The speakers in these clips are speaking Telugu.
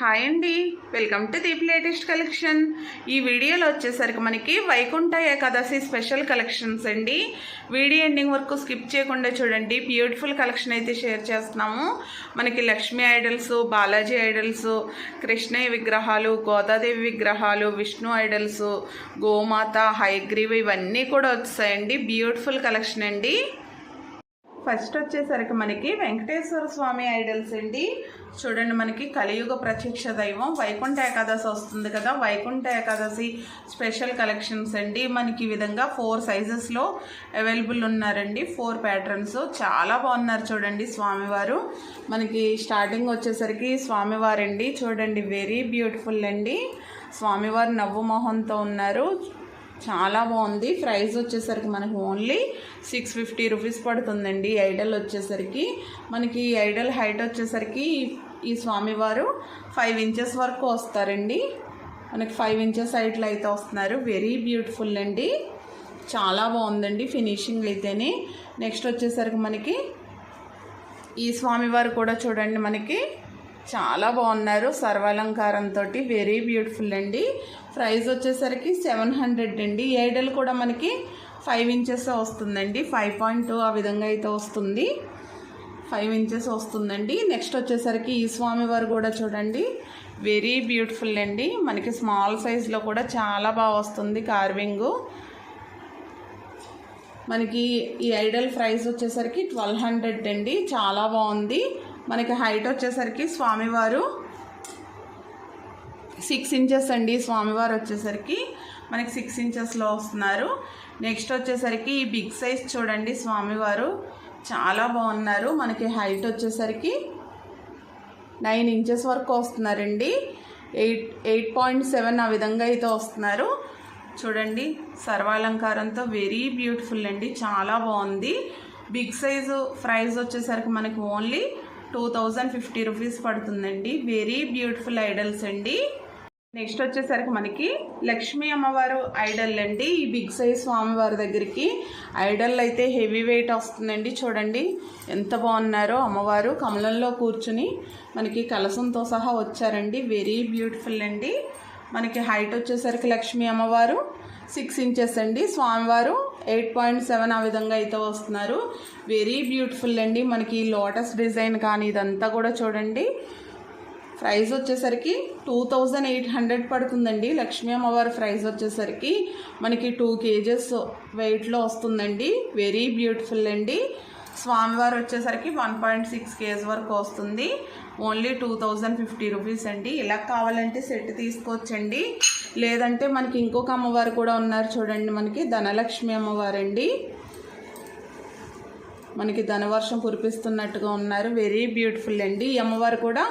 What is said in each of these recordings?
హాయ్ అండి. Welcome to Deep latest collection ఈ వీడియోలో వచ్చేసరికి మనకి వైకుంఠ ఏకాదశి స్పెషల్ కలెక్షన్స్ అండి. వీడియో ఎండింగ్ వరకు స్కిప్ చేయకుండా చూడండి. బ్యూటిఫుల్ కలెక్షన్ అయితే షేర్ చేస్తున్నాము. మనకి లక్ష్మీ ఐడల్స్ బాలాజీ ఐడల్స్ కృష్ణయ్య విగ్రహాలు గోదాదేవి విగ్రహాలు విష్ణు ఐడల్స్ గోమాత హైగ్రీవ్ ఇవన్నీ కూడా వచ్చాయండి. బ్యూటిఫుల్ కలెక్షన్ అండి. ఫస్ట్ వచ్చేసరికి మనకి వెంకటేశ్వర స్వామి ఐడల్స్ అండి. చూడండి మనకి కలియుగ ప్రత్యక్ష దైవం. వైకుంఠ ఏకాదశి వస్తుంది కదా. వైకుంఠ ఏకాదశి స్పెషల్ కలెక్షన్స్ అండి. మనకి ఈ విధంగా ఫోర్ సైజెస్లో అవైలబుల్ ఉన్నారండి. ఫోర్ ప్యాటర్న్స్ చాలా బాగున్నారు చూడండి స్వామివారు. మనకి స్టార్టింగ్ వచ్చేసరికి స్వామివారండి. చూడండి వెరీ బ్యూటిఫుల్ అండి. స్వామివారు నవ్వు మొహంతో ఉన్నారు. చాలా బాగుంది. ప్రైస్ వచ్చేసరికి మనకి ఓన్లీ సిక్స్ ఫిఫ్టీ రూపీస్ పడుతుందండి. ఈ ఐడల్ వచ్చేసరికి మనకి ఈ ఐడల్ హైట్ వచ్చేసరికి ఈ స్వామివారు ఫైవ్ ఇంచెస్ వరకు వస్తారండి. మనకి ఫైవ్ ఇంచెస్ హైట్లో అయితే వస్తున్నారు. వెరీ బ్యూటిఫుల్ అండి. చాలా బాగుందండి ఫినిషింగ్ అయితేనే. నెక్స్ట్ వచ్చేసరికి మనకి ఈ స్వామివారు కూడా చూడండి మనకి. చాలా బాగున్నారు. సర్వాలంకారంతో వెరీ బ్యూటిఫుల్ అండి. ప్రైస్ వచ్చేసరికి సెవెన్ హండ్రెడ్ అండి. ఏడలు కూడా మనకి ఫైవ్ ఇంచెస్ వస్తుందండి. ఫైవ్ పాయింట్ టూ ఆ విధంగా అయితే వస్తుంది. ఫైవ్ ఇంచెస్ వస్తుందండి. నెక్స్ట్ వచ్చేసరికి ఈ స్వామివారు కూడా చూడండి. వెరీ బ్యూటిఫుల్ అండి. మనకి స్మాల్ సైజ్లో కూడా చాలా బాగా వస్తుంది కార్వింగు మనకి ఈ ఐడల్ ప్రైస్ వచ్చేసరికి ట్వెల్వ్ హండ్రెడ్ అండి. చాలా బాగుంది. మనకి హైట్ వచ్చేసరికి స్వామివారు సిక్స్ ఇంచెస్ అండి. స్వామివారు వచ్చేసరికి మనకి సిక్స్ ఇంచెస్లో వస్తున్నారు. నెక్స్ట్ వచ్చేసరికి ఈ బిగ్ సైజ్ చూడండి స్వామివారు. చాలా బాగున్నారు. మనకి హైట్ వచ్చేసరికి నైన్ ఇంచెస్ వరకు వస్తున్నారండి. ఎయిట్ ఎయిట్ పాయింట్ సెవెన్ ఆ విధంగా అయితే వస్తున్నారు. చూడండి సర్వాలంకారంతో వెరీ బ్యూటిఫుల్ అండి. చాలా బాగుంది. బిగ్ సైజు ప్రైస్ వచ్చేసరికి మనకి only two thousand fifty rupees పడుతుందండి. వెరీ బ్యూటిఫుల్ ఐడల్స్ అండి. నెక్స్ట్ వచ్చేసరికి మనకి లక్ష్మీ అమ్మవారు ఐడల్ అండి. ఈ బిగ్ సైజ్ స్వామివారి దగ్గరికి ఐడల్ అయితే హెవీ వెయిట్ వస్తుందండి. చూడండి ఎంత బాగున్నారో అమ్మవారు. కమలంలో కూర్చుని మనకి కలసంతో సహా వచ్చారండి. వెరీ బ్యూటిఫుల్ అండి. మనకి హైట్ వచ్చేసరికి లక్ష్మీ అమ్మవారు సిక్స్ ఇంచెస్ అండి. స్వామివారు ఎయిట్ పాయింట్ సెవెన్ ఆ విధంగా అయితే వస్తున్నారు. వెరీ బ్యూటిఫుల్ అండి. మనకి లోటస్ డిజైన్ కానీ ఇదంతా కూడా చూడండి. ప్రైస్ వచ్చేసరికి టూ థౌజండ్ ఎయిట్ హండ్రెడ్ పడుతుందండి. లక్ష్మీ అమ్మవారి ప్రైస్ వచ్చేసరికి మనకి టూ కేజెస్ వెయిట్లో వస్తుందండి. వెరీ బ్యూటిఫుల్ అండి. స్వామివారు వచ్చేసరికి వన్ పాయింట్ సిక్స్ కేజీ వరకు వస్తుంది. Only two thousand fifty rupees అండి. ఇలా కావాలంటే సెట్ తీసుకోవచ్చండి. లేదంటే మనకి ఇంకొక అమ్మవారు కూడా ఉన్నారు చూడండి మనకి. ధనలక్ష్మి అమ్మవారండి. మనకి ధనవర్షం కురిపిస్తున్నట్టుగా ఉన్నారు. వెరీ బ్యూటిఫుల్ అండి. ఈ అమ్మవారు కూడా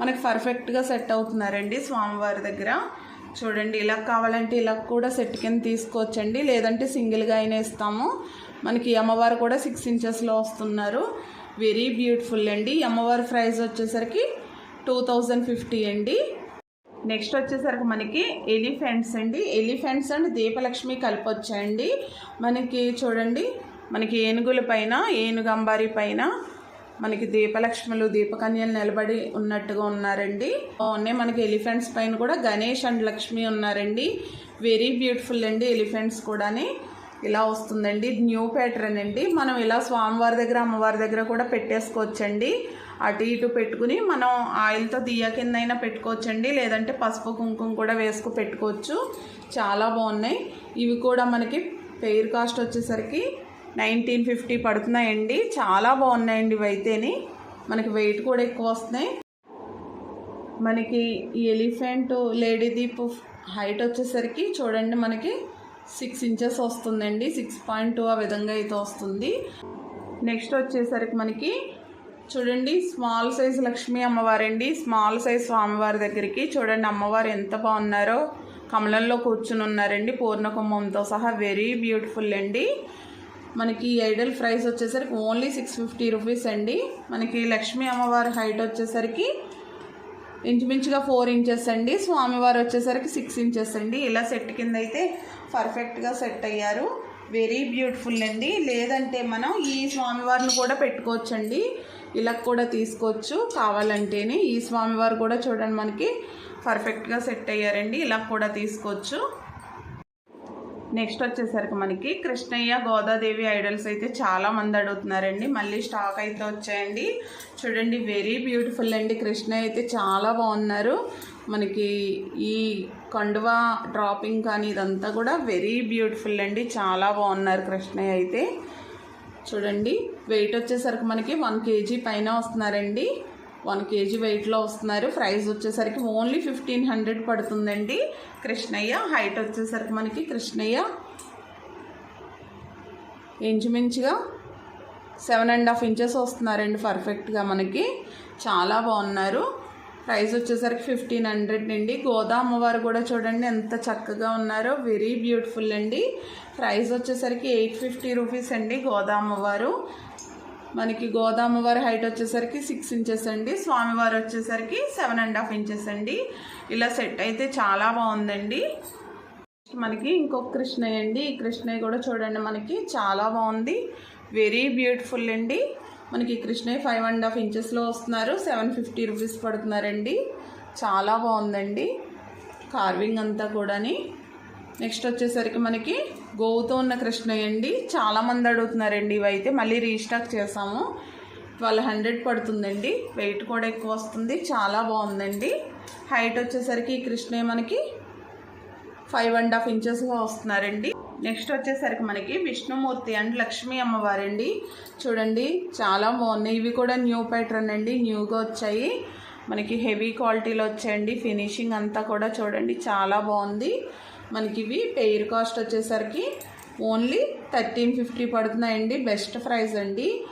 మనకి పర్ఫెక్ట్గా సెట్ అవుతున్నారండి స్వామివారి దగ్గర. చూడండి ఇలా కావాలంటే ఇలా కూడా సెట్ కింద తీసుకోవచ్చండి. లేదంటే సింగిల్గా అయినా ఇస్తాము. మనకి అమ్మవారు కూడా సిక్స్ ఇంచెస్లో వస్తున్నారు. వెరీ బ్యూటిఫుల్ అండి. అమ్మవారి ప్రైస్ వచ్చేసరికి టూ థౌజండ్ ఫిఫ్టీ అండి. నెక్స్ట్ వచ్చేసరికి మనకి ఎలిఫెంట్స్ అండి. ఎలిఫెంట్స్ అండ్ దీపలక్ష్మి కలిపి వచ్చాయండి మనకి చూడండి మనకి ఏనుగుల పైన ఏనుగంబారి పైన మనకి దీపలక్ష్ములు దీపకన్యలు నిలబడి ఉన్నట్టుగా ఉన్నారండి. ఉన్నాయి మనకి ఎలిఫెంట్స్ పైన కూడా గణేష్ అండ్ లక్ష్మి ఉన్నారండి. వెరీ బ్యూటిఫుల్ అండి ఎలిఫెంట్స్ కూడాని. ఇలా వస్తుందండి. న్యూ ప్యాటర్న్ అండి. మనం ఇలా స్వామివారి దగ్గర అమ్మవారి దగ్గర కూడా పెట్టేసుకోవచ్చండి. అటు ఇటు పెట్టుకుని మనం ఆయిల్తో దియ్య కింద అయినా పెట్టుకోవచ్చండి. లేదంటే పసుపు కుంకుమ కూడా వేసుకు పెట్టుకోవచ్చు. చాలా బాగున్నాయి. ఇవి కూడా మనకి పెయిర్ కాస్ట్ వచ్చేసరికి నైన్టీన్ ఫిఫ్టీ పడుతున్నాయండి. చాలా బాగున్నాయండి ఇవైతేని మనకి వెయిట్ కూడా ఎక్కువ వస్తున్నాయి. మనకి ఎలిఫెంట్ లేడీ దీప్ హైట్ వచ్చేసరికి చూడండి మనకి సిక్స్ ఇంచెస్ వస్తుందండి. సిక్స్ పాయింట్ టూ ఆ విధంగా అయితే వస్తుంది. నెక్స్ట్ వచ్చేసరికి మనకి చూడండి స్మాల్ సైజ్ లక్ష్మీ అమ్మవారండి. స్మాల్ సైజ్ స్వామివారి దగ్గరికి చూడండి అమ్మవారు ఎంత బాగున్నారో. కమలంలో కూర్చుని ఉన్నారండి. పూర్ణకుంభంతో సహా వెరీ బ్యూటిఫుల్ అండి. మనకి ఐడల్ ప్రైస్ వచ్చేసరికి ఓన్లీ సిక్స్ ఫిఫ్టీ రూపీస్ అండి. మనకి లక్ష్మీ అమ్మవారి హైట్ వచ్చేసరికి ఇంచుమించుగా ఫోర్ ఇంచెస్ అండి. స్వామివారు వచ్చేసరికి సిక్స్ ఇంచెస్ అండి. ఇలా సెట్ కింద అయితే పర్ఫెక్ట్గా సెట్ అయ్యారు. వెరీ బ్యూటిఫుల్ అండి. లేదంటే మనం ఈ స్వామివారిని కూడా పెట్టుకోవచ్చండి. ఇలా కూడా తీసుకోవచ్చు. కావాలంటేనే ఈ స్వామివారు కూడా చూడండి మనకి పర్ఫెక్ట్గా సెట్ అయ్యారండి. ఇలా కూడా తీసుకోవచ్చు. నెక్స్ట్ వచ్చేసరికి మనకి కృష్ణయ్య గోదాదేవి ఐడల్స్ అయితే చాలా మంది అడుగుతున్నారండి. మళ్ళీ స్టాక్ అయితే వచ్చాయండి. చూడండి వెరీ బ్యూటిఫుల్ అండి. కృష్ణయ్య అయితే చాలా బాగున్నారు. మనకి ఈ కండువా డ్రాపింగ్ కానీ ఇదంతా కూడా వెరీ బ్యూటిఫుల్ అండి. చాలా బాగున్నారు కృష్ణయ్య అయితే. చూడండి వెయిట్ వచ్చేసరికి మనకి వన్ కేజీ పైన వస్తున్నారండి. వన్ కేజీ వెయిట్లో వస్తున్నారు. ప్రైస్ వచ్చేసరికి ఓన్లీ ఫిఫ్టీన్ హండ్రెడ్ పడుతుందండి. కృష్ణయ్య హైట్ వచ్చేసరికి మనకి కృష్ణయ్య. ఇంచుమించుగా సెవెన్ అండ్ హాఫ్ ఇంచెస్ వస్తున్నారండి పర్ఫెక్ట్గా మనకి. చాలా బాగున్నారు. ప్రైస్ వచ్చేసరికి ఫిఫ్టీన్ హండ్రెడ్ అండి. గోదా అమ్మవారు కూడా చూడండి ఎంత చక్కగా ఉన్నారో. వెరీ బ్యూటిఫుల్ అండి. ప్రైస్ వచ్చేసరికి ఎయిట్ ఫిఫ్టీ రూపీస్ అండి గోదా అమ్మవారు మనకి గోదామవారి హైట్ వచ్చేసరికి సిక్స్ ఇంచెస్ అండి. స్వామివారు వచ్చేసరికి సెవెన్ అండ్ హాఫ్ ఇంచెస్ అండి. ఇలా సెట్ అయితే చాలా బాగుందండి. మనకి ఇంకొక కృష్ణయ్య అండి. ఈ కృష్ణయ్య కూడా చూడండి మనకి చాలా బాగుంది. వెరీ బ్యూటిఫుల్ అండి. మనకి కృష్ణయ్య ఫైవ్ అండ్ హాఫ్ ఇంచెస్లో వస్తున్నారు. సెవెన్ ఫిఫ్టీ రూపీస్ పడుతున్నారండి. చాలా బాగుందండి. కార్వింగ్ అంతా కూడాని. నెక్స్ట్ వచ్చేసరికి మనకి గోవుతో ఉన్న కృష్ణయ్య అండి చాలామంది అడుగుతున్నారండి ఇవైతే. మళ్ళీ రీస్టాక్ చేసాము. ట్వెల్వ్ హండ్రెడ్ పడుతుందండి. వెయిట్ కూడా ఎక్కువ వస్తుంది. చాలా బాగుందండి. హైట్ వచ్చేసరికి ఈ కృష్ణయ్య మనకి ఫైవ్ అండ్ హాఫ్ ఇంచెస్గా వస్తున్నారండి. నెక్స్ట్ వచ్చేసరికి మనకి విష్ణుమూర్తి అండ్ లక్ష్మీ అమ్మవారండి. చూడండి చాలా బాగున్నాయి. ఇవి కూడా న్యూ ప్యాటర్న్ అండి. న్యూగా వచ్చాయి. మనకి హెవీ క్వాలిటీలో వచ్చాయండి. ఫినిషింగ్ అంతా కూడా చూడండి చాలా బాగుంది. మనకి ఇవి పెయిర్ కాస్ట్ వచ్చేసరికి ఓన్లీ థర్టీన్ ఫిఫ్టీ పడుతున్నాయండి. బెస్ట్ ప్రైస్ అండి.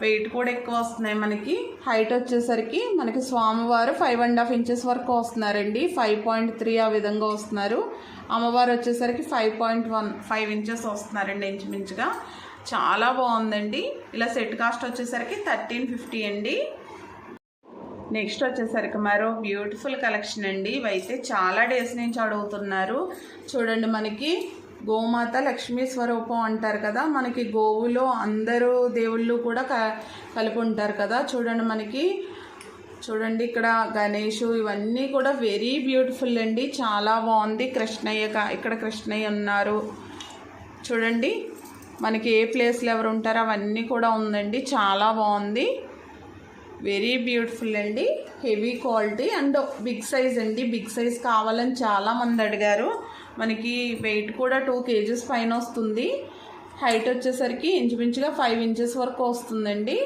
వెయిట్ కూడా ఎక్కువ వస్తున్నాయి మనకి. హైట్ వచ్చేసరికి మనకి స్వామివారు ఫైవ్ అండ్ హాఫ్ ఇంచెస్ వరకు వస్తున్నారండి. ఫైవ్ పాయింట్ త్రీ ఆ విధంగా వస్తున్నారు. అమ్మవారు వచ్చేసరికి five point one five inches వస్తున్నారండి ఇంచుమించుగా. చాలా బాగుందండి. ఇలా సెట్ కాస్ట్ వచ్చేసరికి థర్టీన్ ఫిఫ్టీ అండి. నెక్స్ట్ వచ్చేసరికి మరో బ్యూటిఫుల్ కలెక్షన్ అండి. ఇవైతే చాలా డేస్ నుంచి అడుగుతున్నారు. చూడండి మనకి గోమాత లక్ష్మీ స్వరూపం అంటారు కదా. మనకి గోవులో అందరూ దేవుళ్ళు కూడా క కలిపి ఉంటారు కదా. చూడండి మనకి చూడండి ఇక్కడ గణేష్ ఇవన్నీ కూడా వెరీ బ్యూటిఫుల్ అండి. చాలా బాగుంది. కృష్ణయ్య కా- ఇక్కడ కృష్ణయ్య ఉన్నారు. చూడండి మనకి ఏ ప్లేస్లో ఎవరు ఉంటారో అవన్నీ కూడా ఉందండి. చాలా బాగుంది. వెరీ బ్యూటిఫుల్ అండి. Heavy quality and big size అండి. బిగ్ సైజ్ కావాలని చాలామంది అడిగారు. మనకి వెయిట్ కూడా టూ కేజీస్ పైన వస్తుంది. హైట్ వచ్చేసరికి ఇంచుమించుగా ఫైవ్ ఇంచెస్ వరకు వస్తుందండి.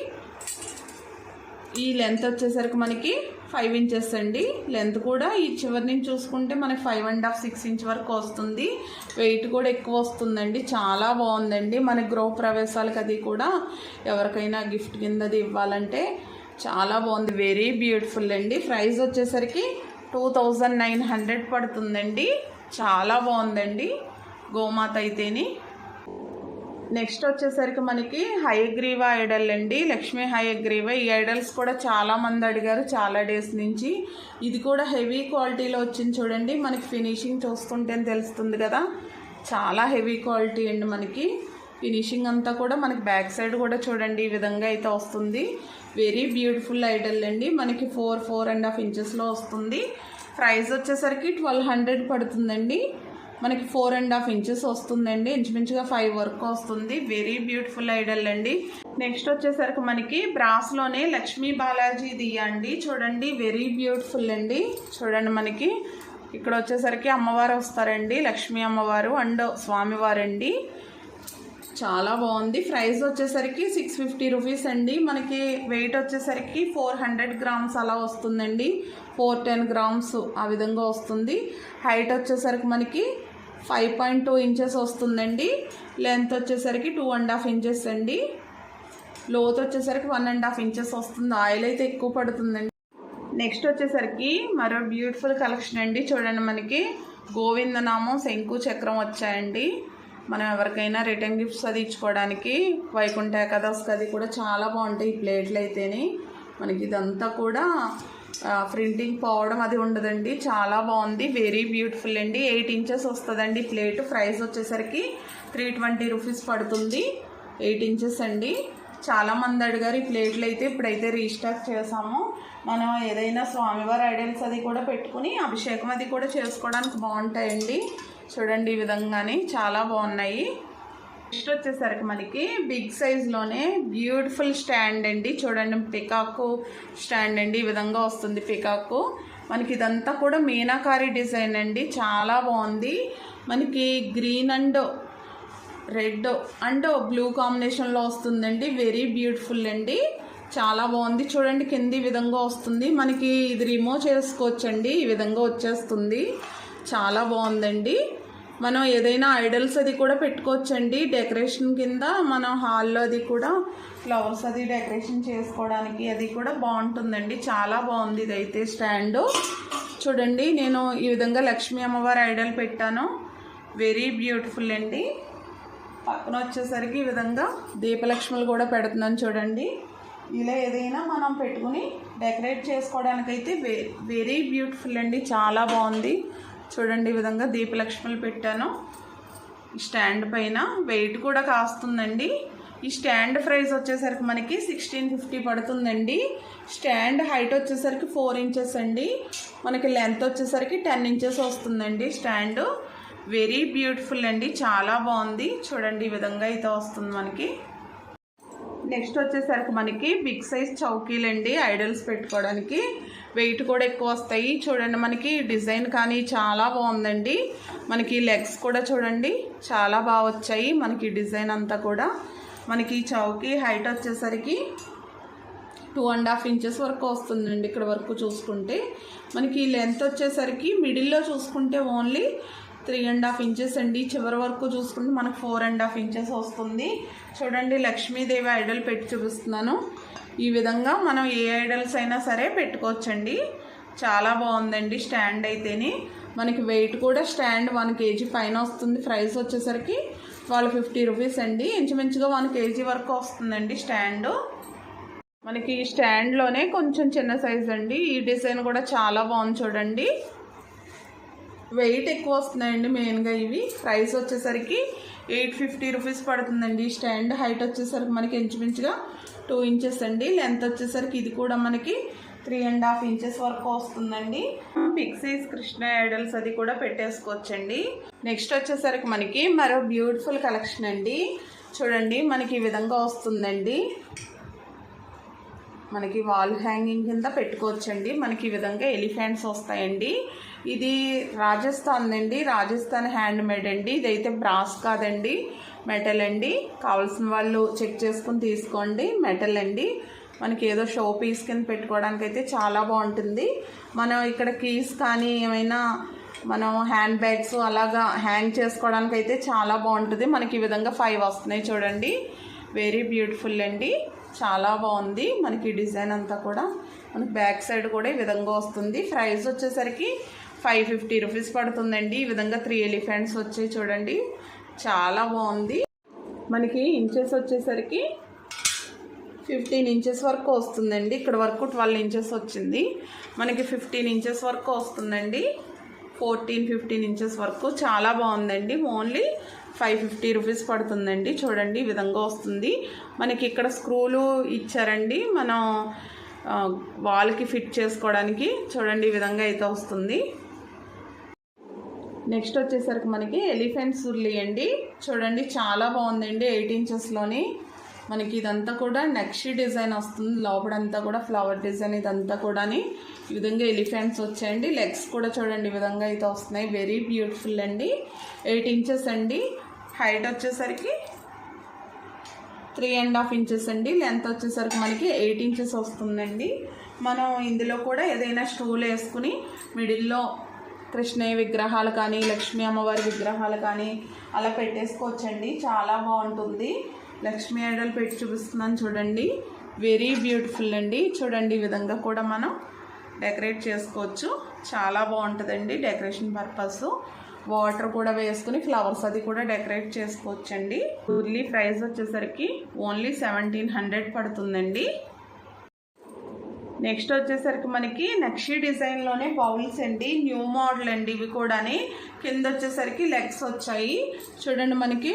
ఈ లెంత్ వచ్చేసరికి మనకి ఫైవ్ ఇంచెస్ అండి. లెంత్ కూడా ఈ చివరి నుంచి చూసుకుంటే మనకి five and half six inch వరకు వస్తుంది. వెయిట్ కూడా ఎక్కువ వస్తుందండి. చాలా బాగుందండి. మన గృహ ప్రవేశాలకు అది కూడా ఎవరికైనా గిఫ్ట్ కింద అది ఇవ్వాలంటే చాలా బాగుంది. వెరీ బ్యూటిఫుల్ అండి. ప్రైస్ వచ్చేసరికి టూ థౌజండ్ నైన్ హండ్రెడ్ పడుతుందండి. చాలా బాగుందండి. గోమాత అయితేని. నెక్స్ట్ వచ్చేసరికి మనకి హయగ్రీవ ఐడల్ అండి. లక్ష్మీ హయగ్రీవ ఈ ఐడల్స్ కూడా చాలా మంది అడిగారు చాలా డేస్ నుంచి. ఇది కూడా హెవీ క్వాలిటీలో వచ్చింది చూడండి. మనకి ఫినిషింగ్ చూస్తుంటే తెలుస్తుంది కదా. చాలా హెవీ క్వాలిటీ అండి మనకి. ఫినిషింగ్ అంతా కూడా మనకి బ్యాక్ సైడ్ కూడా చూడండి ఈ విధంగా అయితే వస్తుంది. వెరీ బ్యూటిఫుల్ ఐడల్ అండి. మనకి ఫోర్ ఫోర్ అండ్ హాఫ్ ఇంచెస్లో వస్తుంది. ప్రైస్ వచ్చేసరికి ట్వెల్వ్ హండ్రెడ్ పడుతుందండి. మనకి ఫోర్ అండ్ హాఫ్ ఇంచెస్ వస్తుందండి. ఇంచుమించుగా ఫైవ్ వరకు వస్తుంది. వెరీ బ్యూటిఫుల్ ఐడల్ అండి. నెక్స్ట్ వచ్చేసరికి మనకి బ్రాస్లోనే లక్ష్మీ బాలాజీ దియండి చూడండి వెరీ బ్యూటిఫుల్ అండి. చూడండి మనకి. ఇక్కడ వచ్చేసరికి అమ్మవారు వస్తారండి. లక్ష్మీ అమ్మవారు అండ్ స్వామివారు అండి చాలా బాగుంది. ప్రైస్ వచ్చేసరికి సిక్స్ ఫిఫ్టీ రూపీస్ అండి. మనకి వెయిట్ వచ్చేసరికి ఫోర్ హండ్రెడ్ గ్రామ్స్ అలా వస్తుందండి. ఫోర్ టెన్ గ్రామ్స్ ఆ విధంగా వస్తుంది. హైట్ వచ్చేసరికి మనకి ఫైవ్ పాయింట్ టూ ఇంచెస్ వస్తుందండి. లెంత్ వచ్చేసరికి టూ అండ్ హాఫ్ ఇంచెస్ అండి. లోత్ వచ్చేసరికి వన్ అండ్ హాఫ్ ఇంచెస్ వస్తుంది. ఆయిల్ అయితే ఎక్కువ పడుతుందండి. నెక్స్ట్ వచ్చేసరికి మరో బ్యూటిఫుల్ కలెక్షన్ అండి. చూడండి మనకి గోవిందనామం శంకు చక్రం వచ్చాయండి. మనం ఎవరికైనా రిటర్న్ గిఫ్ట్స్ అది ఇచ్చుకోవడానికి వైకుంఠ ఏకాదశికి అది కూడా చాలా బాగుంటాయి ఈ ప్లేట్లు అయితేని. మనకి ఇదంతా కూడా ప్రింటింగ్ పోవడం అది ఉండదండి. చాలా బాగుంది. వెరీ బ్యూటిఫుల్ అండి. ఎయిట్ ఇంచెస్ వస్తుందండి ప్లేట్. ప్రైస్ వచ్చేసరికి త్రీ ట్వంటీ రూపీస్ పడుతుంది. ఎయిట్ ఇంచెస్ అండి. చాలా మంది అడిగారు ఈ ప్లేట్లు అయితే ఇప్పుడైతే రీస్టాక్ చేసాము. మనం ఏదైనా స్వామివారి ఐడల్స్ అది కూడా పెట్టుకుని అభిషేకం అది కూడా చేసుకోవడానికి బాగుంటాయండి. చూడండి ఈ విధంగానే చాలా బాగున్నాయి. నెక్స్ట్ వచ్చేసరికి మనకి బిగ్ సైజ్లోనే బ్యూటిఫుల్ స్టాండ్ అండి. చూడండి పికాకు స్టాండ్ అండి. ఈ విధంగా వస్తుంది పికాకు. మనకి ఇదంతా కూడా మీనాకారి డిజైన్ అండి. చాలా బాగుంది. మనకి green and red and blue కాంబినేషన్లో వస్తుందండి. వెరీ బ్యూటిఫుల్ అండి. చాలా బాగుంది. చూడండి కింద ఈ విధంగా వస్తుంది. మనకి ఇది రిమూవ్ చేసుకోవచ్చండి. ఈ విధంగా వచ్చేస్తుంది. చాలా బాగుందండి. మనం ఏదైనా ఐడల్స్ అది కూడా పెట్టుకోవచ్చండి. డెకరేషన్ కింద మనం హాల్లో అది కూడా ఫ్లవర్స్ అది డెకరేషన్ చేసుకోవడానికి అది కూడా బాగుంటుందండి. చాలా బాగుంది ఇదైతే స్టాండు. చూడండి నేను ఈ విధంగా లక్ష్మీ అమ్మవారి ఐడల్ పెట్టాను. వెరీ బ్యూటిఫుల్ అండి. పక్కన వచ్చేసరికి ఈ విధంగా దీపలక్ష్ములు కూడా పెడుతున్నాను చూడండి. ఇలా ఏదైనా మనం పెట్టుకుని డెకరేట్ చేసుకోవడానికైతే వె వెరీ బ్యూటిఫుల్ అండి. చాలా బాగుంది. చూడండి ఈ విధంగా దీపలక్ష్మలు పెట్టాను. స్టాండ్ పైన వెయిట్ కూడా కాస్తుందండి. ఈ స్టాండ్ ప్రైస్ వచ్చేసరికి మనకి సిక్స్టీన్ ఫిఫ్టీ పడుతుందండి. స్టాండ్ హైట్ వచ్చేసరికి ఫోర్ ఇంచెస్ అండి. మనకి లెంత్ వచ్చేసరికి టెన్ ఇంచెస్ వస్తుందండి స్టాండ్. వెరీ బ్యూటిఫుల్ అండి. చాలా బాగుంది. చూడండి ఈ విధంగా అయితే వస్తుంది మనకి. నెక్స్ట్ వచ్చేసరికి మనకి బిగ్ సైజ్ చౌకీలండి. ఐడల్స్ పెట్టుకోవడానికి. వెయిట్ కూడా ఎక్కువ వస్తాయి. చూడండి మనకి డిజైన్ కానీ చాలా బాగుందండి. మనకి లెగ్స్ కూడా చూడండి చాలా బాగా వచ్చాయి మనకి డిజైన్ అంతా కూడా. మనకి చౌకీ హైట్ వచ్చేసరికి టూ అండ్ హాఫ్ ఇంచెస్ వరకు వస్తుందండి ఇక్కడ వరకు చూసుకుంటే. మనకి లెంత్ వచ్చేసరికి మిడిల్లో చూసుకుంటే only three and half inches అండి. చివరి వరకు చూసుకుంటే మనకు ఫోర్ అండ్ హాఫ్ ఇంచెస్ వస్తుంది. చూడండి లక్ష్మీదేవి ఐడల్ పెట్టి చూపిస్తున్నాను. ఈ విధంగా మనం ఏ ఐడల్స్ అయినా సరే పెట్టుకోవచ్చండి. చాలా బాగుందండి స్టాండ్ అయితేనే. మనకి వెయిట్ కూడా స్టాండ్ వన్ కేజీ పైన వస్తుంది. ప్రైస్ వచ్చేసరికి వాళ్ళు ఫిఫ్టీ రూపీస్ అండి. ఇంచుమించుగా వన్ కేజీ వరకు వస్తుందండి స్టాండు. మనకి ఈ స్టాండ్లోనే కొంచెం చిన్న సైజ్ అండి. ఈ డిజైన్ కూడా చాలా బాగుంది చూడండి. వెయిట్ ఎక్కువ వస్తున్నాయండి మెయిన్గా ఇవి. ప్రైస్ వచ్చేసరికి ఎయిట్ ఫిఫ్టీ రూపీస్ పడుతుందండి స్టాండ్. హైట్ వచ్చేసరికి మనకి ఇంచుమించుగా టూ ఇంచెస్ అండి. లెంత్ వచ్చేసరికి ఇది కూడా మనకి త్రీ అండ్ హాఫ్ ఇంచెస్ వరకు వస్తుందండి. పిక్సీస్ కృష్ణ ఐడల్స్ అది కూడా పెట్టేసుకోవచ్చండి. నెక్స్ట్ వచ్చేసరికి మనకి మరో బ్యూటిఫుల్ కలెక్షన్ అండి. చూడండి మనకి ఈ విధంగా వస్తుందండి. మనకి వాల్ హ్యాంగింగ్ కింద పెట్టుకోవచ్చండి. మనకి ఈ విధంగా ఎలిఫెంట్స్ వస్తాయండి. ఇది రాజస్థాన్ అండి. రాజస్థాన్ హ్యాండ్ మేడ్ అండి. ఇదైతే బ్రాస్ కాదండి. మెటల్ అండి. కావాల్సిన వాళ్ళు చెక్ చేసుకుని తీసుకోండి. మెటల్ అండి. మనకి ఏదో షో పీస్ కింద పెట్టుకోవడానికి అయితే చాలా బాగుంటుంది. మనం ఇక్కడ కీస్ కానీ ఏమైనా మనం హ్యాండ్ బ్యాగ్స్ అలాగా హ్యాంగ్ చేసుకోవడానికి అయితే చాలా బాగుంటుంది. మనకి ఈ విధంగా ఫైవ్ వస్తున్నాయి చూడండి. వెరీ బ్యూటిఫుల్ అండి. చాలా బాగుంది. మనకి డిజైన్ అంతా కూడా మనకి బ్యాక్ సైడ్ కూడా ఈ విధంగా వస్తుంది. ప్రైస్ వచ్చేసరికి ఫైవ్ ఫిఫ్టీ రూపీస్ పడుతుందండి. ఈ విధంగా త్రీ ఎలిఫెంట్స్ వచ్చాయి చూడండి. చాలా బాగుంది. మనకి ఇంచెస్ వచ్చేసరికి ఫిఫ్టీన్ ఇంచెస్ వరకు వస్తుందండి. ఇక్కడ వరకు ట్వెల్వ్ ఇంచెస్ వచ్చింది. మనకి ఫిఫ్టీన్ ఇంచెస్ వరకు వస్తుందండి. ఫోర్టీన్ ఫిఫ్టీన్ ఇంచెస్ వరకు. చాలా బాగుందండి. ఓన్లీ ఫైవ్ ఫిఫ్టీ రూపీస్ పడుతుందండి. చూడండి ఈ విధంగా వస్తుంది. మనకి ఇక్కడ స్క్రూలు ఇచ్చారండి. మనం వాల్కి ఫిట్ చేసుకోవడానికి చూడండి ఈ విధంగా అయితే వస్తుంది. నెక్స్ట్ వచ్చేసరికి మనకి ఎలిఫెంట్ సుర్లి అండి. చూడండి చాలా బాగుందండి ఎయిట్ ఇంచెస్లోని మనకి ఇదంతా కూడా నక్షి డిజైన్ వస్తుంది. లోపడంతా కూడా ఫ్లవర్ డిజైన్ ఇదంతా కూడా ఈ విధంగా ఎలిఫెంట్స్ వచ్చాయండి. లెగ్స్ కూడా చూడండి ఈ విధంగా అయితే వస్తున్నాయి. వెరీ బ్యూటిఫుల్ అండి. ఎయిట్ ఇంచెస్ అండి. హైట్ వచ్చేసరికి త్రీ అండ్ హాఫ్ ఇంచెస్ అండి. లెంత్ వచ్చేసరికి మనకి ఎయిట్ ఇంచెస్ వస్తుందండి. మనం ఇందులో కూడా ఏదైనా స్టూల్ వేసుకుని మిడిల్లో కృష్ణయ్య విగ్రహాలు కానీ లక్ష్మీ అమ్మవారి విగ్రహాలు కానీ అలా పెట్టేసుకోవచ్చండి. చాలా బాగుంటుంది. లక్ష్మీ ఐడల్ పెట్టి చూపిస్తున్నాను చూడండి. వెరీ బ్యూటిఫుల్ అండి. చూడండి ఈ విధంగా కూడా మనం డెకరేట్ చేసుకోవచ్చు. చాలా బాగుంటుందండి డెకరేషన్ పర్పస్. వాటర్ కూడా వేసుకుని ఫ్లవర్స్ అది కూడా డెకరేట్ చేసుకోవచ్చండి. ఊర్లీ ప్రైస్ వచ్చేసరికి ఓన్లీ సెవెంటీన్ హండ్రెడ్ పడుతుందండి. నెక్స్ట్ వచ్చేసరికి మనకి నక్షి డిజైన్లోనే బౌల్స్ అండి న్యూ మోడల్ అండి ఇవి కూడాని. కింద వచ్చేసరికి లెగ్స్ వచ్చాయి. చూడండి మనకి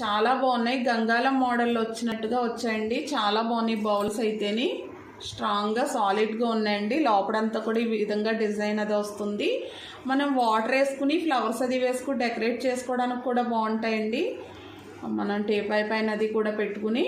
చాలా బాగున్నాయి. గంగాలం మోడల్లో వచ్చినట్టుగా వచ్చాయండి. చాలా బాగున్నాయి బౌల్స్ అయితేని. స్ట్రాంగ్గా సాలిడ్గా ఉన్నాయండి. లోపడంతా కూడా ఈ విధంగా డిజైన్ అది వస్తుంది. మనం వాటర్ వేసుకుని ఫ్లవర్స్ అది వేసుకుని డెకరేట్ చేసుకోవడానికి కూడా బాగుంటాయండి. మనం టేపాయి పైన అది కూడా పెట్టుకుని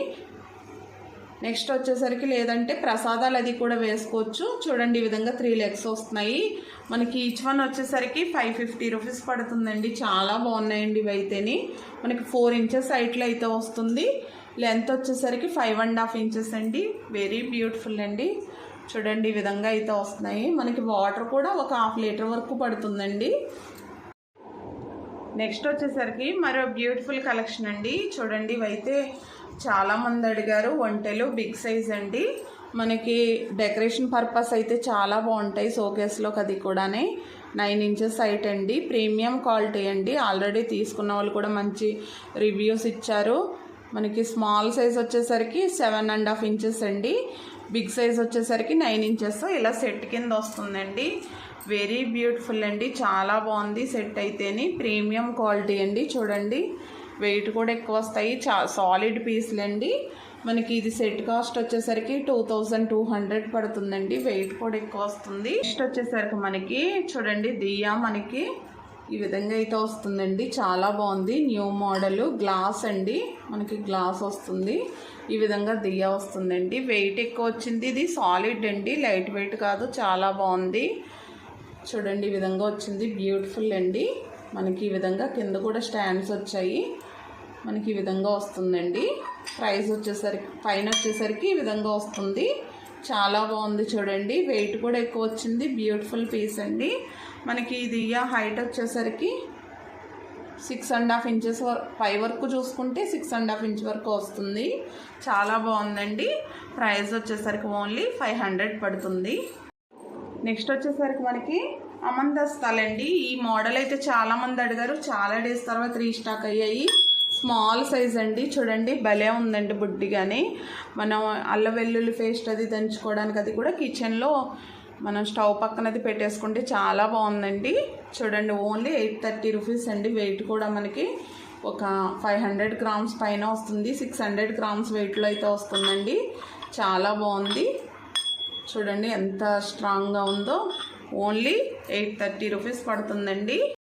నెక్స్ట్ వచ్చేసరికి లేదంటే ప్రసాదాలు అది కూడా వేసుకోవచ్చు. చూడండి ఈ విధంగా త్రీ లెగ్స్ వస్తున్నాయి. మనకి ఈచ్ వన్ వచ్చేసరికి ఫైవ్ ఫిఫ్టీ రూపీస్ పడుతుందండి. చాలా బాగున్నాయండి ఇవి అయితేని. మనకి ఫోర్ ఇంచెస్ హైట్లో అయితే వస్తుంది. లెంత్ వచ్చేసరికి ఫైవ్ అండ్ హాఫ్ ఇంచెస్ అండి. వెరీ బ్యూటిఫుల్ అండి. చూడండి ఈ విధంగా అయితే వస్తున్నాయి. మనకి వాటర్ కూడా ఒక హాఫ్ లీటర్ వరకు పడుతుందండి. నెక్స్ట్ వచ్చేసరికి మరో బ్యూటిఫుల్ కలెక్షన్ అండి. చూడండి ఇవైతే చాలామంది అడిగారు ఒంటెలు బిగ్ సైజ్ అండి. మనకి డెకరేషన్ పర్పస్ అయితే చాలా బాగుంటాయి షోకేస్లోకి అది కూడానే. నైన్ ఇంచెస్ హైట్ అండి. ప్రీమియం క్వాలిటీ అండి. ఆల్రెడీ తీసుకున్న వాళ్ళు కూడా మంచి రివ్యూస్ ఇచ్చారు. మనకి స్మాల్ సైజ్ వచ్చేసరికి సెవెన్ అండ్ హాఫ్ ఇంచెస్ అండి. బిగ్ సైజ్ వచ్చేసరికి నైన్ ఇంచెస్. ఇలా సెట్ కింద వస్తుందండి. వెరీ బ్యూటిఫుల్ అండి. చాలా బాగుంది సెట్ అయితేని. ప్రీమియం క్వాలిటీ అండి. చూడండి. వెయిట్ కూడా ఎక్కువ వస్తాయి. చా సాలిడ్ పీస్లు అండి. మనకి ఇది సెట్ కాస్ట్ వచ్చేసరికి టూ థౌజండ్ టూ హండ్రెడ్ పడుతుందండి. వెయిట్ కూడా ఎక్కువ వస్తుంది. నెక్స్ట్ వచ్చేసరికి మనకి చూడండి. దియా మనకి ఈ విధంగా అయితే వస్తుందండి. చాలా బాగుంది. న్యూ మోడల్ గ్లాస్ అండి. మనకి గ్లాస్ వస్తుంది. ఈ విధంగా దియ్య వస్తుందండి. వెయిట్ ఎక్కువ వచ్చింది. ఇది సాలిడ్ అండి. లైట్ వెయిట్ కాదు. చాలా బాగుంది. చూడండి ఈ విధంగా వచ్చింది. బ్యూటిఫుల్ అండి. మనకి ఈ విధంగా కింద కూడా స్టాండ్స్ వచ్చాయి. మనకి ఈ విధంగా వస్తుందండి. ప్రైస్ వచ్చేసరికి పైన వచ్చేసరికి ఈ విధంగా వస్తుంది. చాలా బాగుంది చూడండి. వెయిట్ కూడా ఎక్కువ వచ్చింది. బ్యూటిఫుల్ పీస్ అండి. మనకి ఇది హైట్ వచ్చేసరికి సిక్స్ అండ్ హాఫ్ ఇంచెస్ పై వరకు చూసుకుంటే సిక్స్ అండ్ హాఫ్ ఇంచ్ వరకు వస్తుంది. చాలా బాగుందండి. ప్రైస్ వచ్చేసరికి ఓన్లీ ఫైవ్ హండ్రెడ్ పడుతుంది. నెక్స్ట్ వచ్చేసరికి మనకి అమందస్తాలండి ఈ మోడల్ అయితే చాలా మంది అడిగారు. చాలా డేస్ తర్వాత రీస్టాక్ అయ్యాయి. స్మాల్ సైజ్ అండి. చూడండి భలే ఉందండి బుడ్డి కానీ మనం అల్ల వెల్లుల్లి పేస్ట్ అది దంచుకోవడానికి అది కూడా కిచెన్లో మనం స్టవ్ పక్కనది పెట్టేసుకుంటే చాలా బాగుందండి. చూడండి ఓన్లీ ఎయిట్ థర్టీ రూపీస్ అండి. వెయిట్ కూడా మనకి ఒక ఫైవ్ హండ్రెడ్ గ్రామ్స్ పైన వస్తుంది. సిక్స్ హండ్రెడ్ గ్రామ్స్ వెయిట్లో అయితే వస్తుందండి. చాలా బాగుంది. చూడండి ఎంత స్ట్రాంగ్గా ఉందో. ఓన్లీ ఎయిట్ థర్టీ రూపీస్ పడుతుందండి.